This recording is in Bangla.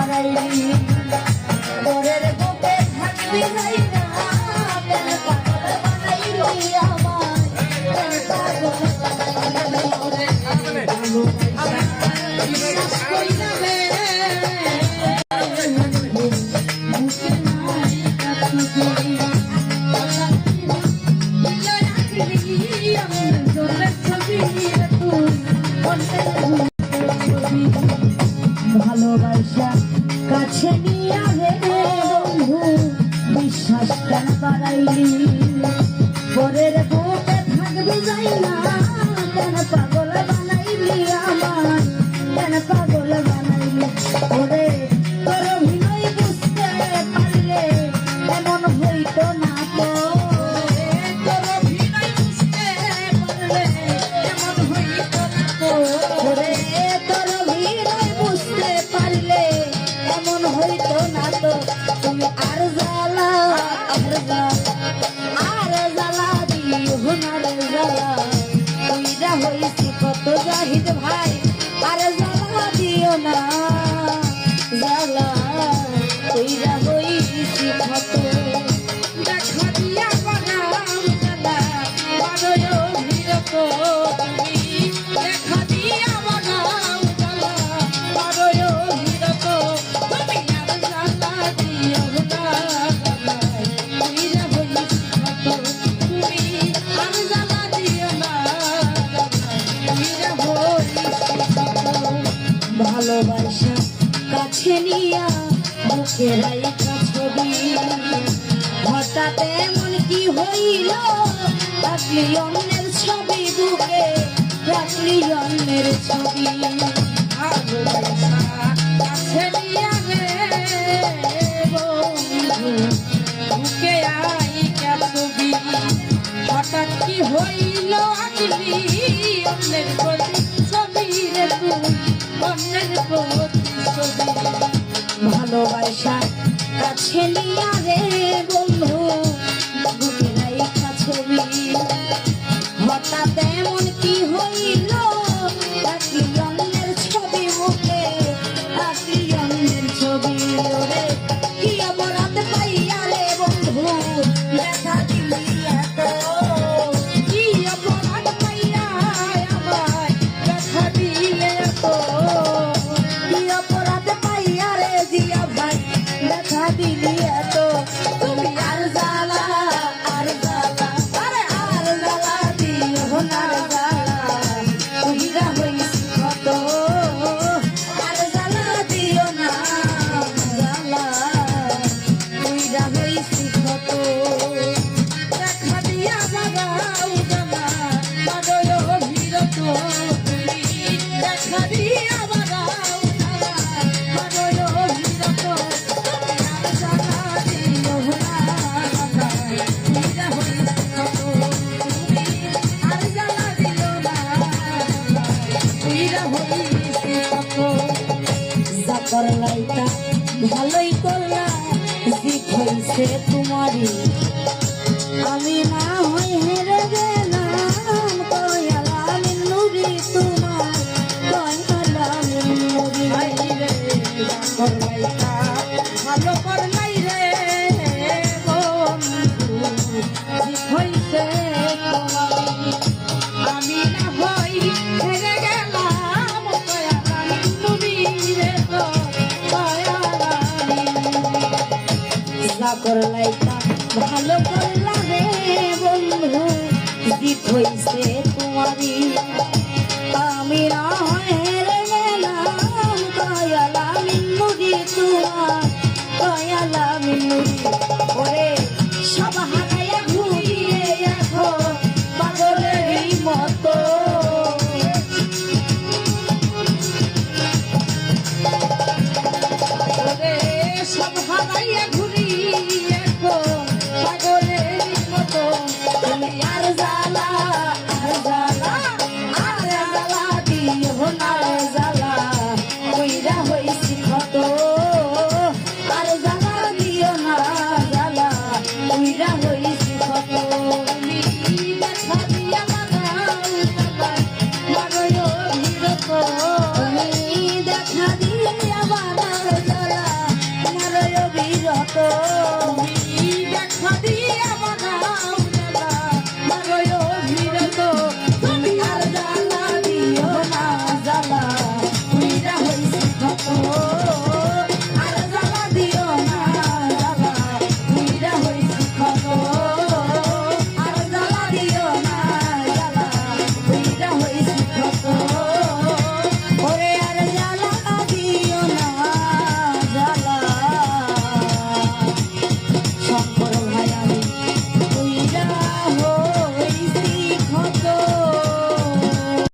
লাগাইলি পরের বুকে থাকবি নাই না কেন পাগল বানাইলি আমার কেন পাগল বানাইলি আমার বিশ্বাস করি না জ্বালা হয়েছি কত জাহিদ ভাই আর জ্বালা দিও না। জ্বালা ভালোবাসা কাছে নিয়া মুখে রাইখা ছবি। হঠাৎ এমন কি হইল? রাখলি অন্যের ছবি বুকে রাখলি অন্যের ছবি। আশা কাছে নিয়া রে বন্ধু বুকে রাইখা ছবি। হঠাৎ ভালোই করলাইতা ভালো করলা রে বন্ধু। জিত হইছে